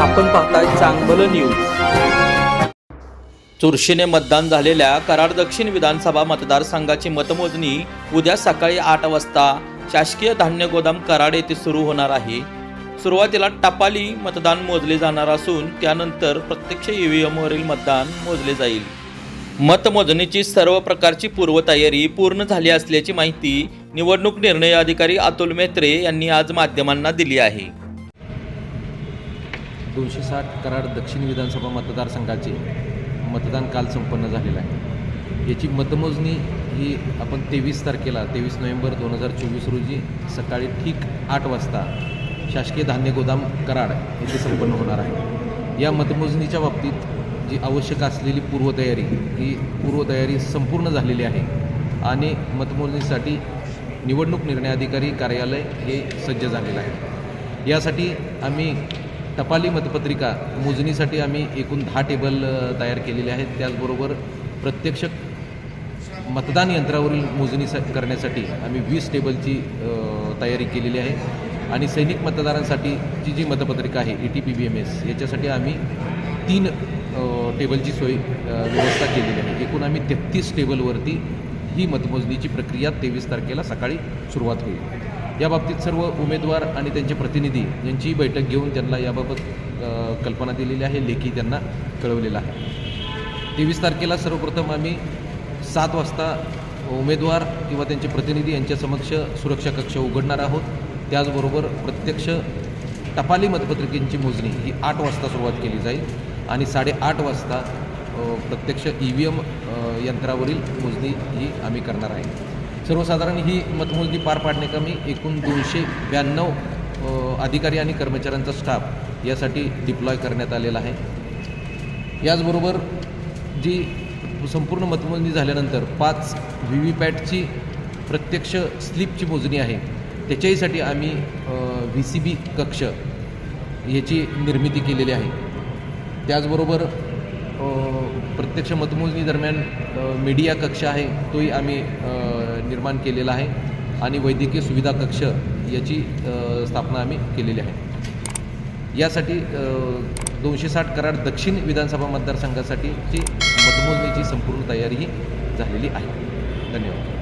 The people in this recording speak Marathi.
आपण पाहताय चांगलं न्यूज चुरशीने मतदान झालेल्या कराड दक्षिण विधानसभा मतदारसंघाची मतमोजणी उद्या सकाळी आठ वाजता. शासकीय धान्य गोदाम कराड येथे सुरू होणार आहे. सुरुवातीला टपाली मतदान मोजले जाणार असून त्यानंतर प्रत्यक्ष ईव्हीएमवरील मतदान मोजले जाईल. मतमोजणीची सर्व प्रकारची पूर्वतयारी पूर्ण झाली असल्याची माहिती निवडणूक निर्णय अधिकारी अतुल मेत्रे यांनी आज माध्यमांना दिली आहे. दोनशे साठ कराड दक्षिण विधानसभा मतदारसंघाचे मतदान काल संपन्न झालेलं आहे. याची मतमोजणी ही आपण तेवीस तारखेला तेवीस नोव्हेंबर दोन हजार चोवीस रोजी सकाळी ठीक आठ वाजता शासकीय धान्य गोदाम कराड येथे संपन्न होणार आहे. या मतमोजणीच्या बाबतीत जी आवश्यक असलेली पूर्वतयारी ही पूर्वतयारी संपूर्ण झालेली आहे आणि मतमोजणीसाठी निवडणूक निर्णय अधिकारी कार्यालय हे सज्ज झालेलं आहे. यासाठी आम्ही टपाली मतपत्रिका मोजणीसाठी आम्ही एकूण दहा टेबल तयार केलेले आहेत. त्याचबरोबर प्रत्यक्ष मतदान यंत्रावरील मोजणी करण्यासाठी आम्ही वीस टेबलची तयारी केलेली आहे. आणि सैनिक मतदारांसाठीची जी मतपत्रिका आहे E T P B M S याच्यासाठी आम्ही तीन टेबलची सोय व्यवस्था केलेली आहे. एकूण आम्ही तेहतीस टेबलवरती ही मतमोजणीची प्रक्रिया तेवीस तारखेला सकाळी सुरुवात होईल. याबाबतीत सर्व उमेदवार आणि त्यांचे प्रतिनिधी यांची बैठक घेऊन त्यांना याबाबत कल्पना दिलेली आहे लेखी त्यांना कळवलेला आहे. तेवीस तारखेला सर्वप्रथम आम्ही सात वाजता उमेदवार किंवा त्यांचे प्रतिनिधी यांच्या समक्ष सुरक्षा कक्ष उघडणार आहोत. त्याचबरोबर प्रत्यक्ष टपाली मतपत्रिकेंची मोजणी ही आठ वाजता सुरुवात केली जाईल आणि साडेआठ वाजता प्रत्यक्ष ई व्ही एम यंत्रावरील मोजणी ही आम्ही करणार आहे. सर्वसाधारण ही मतमोजणी पार पाडण्याकमी एकूण दोनशे ब्याण्णव अधिकारी आणि कर्मचाऱ्यांचा स्टाफ यासाठी डिप्लॉय करण्यात आलेला आहे. याचबरोबर जी संपूर्ण मतमोजणी झाल्यानंतर पाच व्ही व्ही पॅटची प्रत्यक्ष स्लिपची मोजणी आहे त्याच्याहीसाठी आम्ही व्ही सी बी कक्ष याची निर्मिती केलेली आहे. त्याचबरोबर प्रत्यक्ष मतमोजणी दरम्यान मीडिया कक्ष आहे तोही आम्ही निर्माण केलेला आहे आणि वैद्यकीय सुविधा कक्ष याची स्थापना आम्ही केलेली आहे. यासाठी दोनशे साठ कराड दक्षिण विधानसभा मतदारसंघासाठीची मतमोजणीची संपूर्ण तयारीही झालेली आहे. धन्यवाद.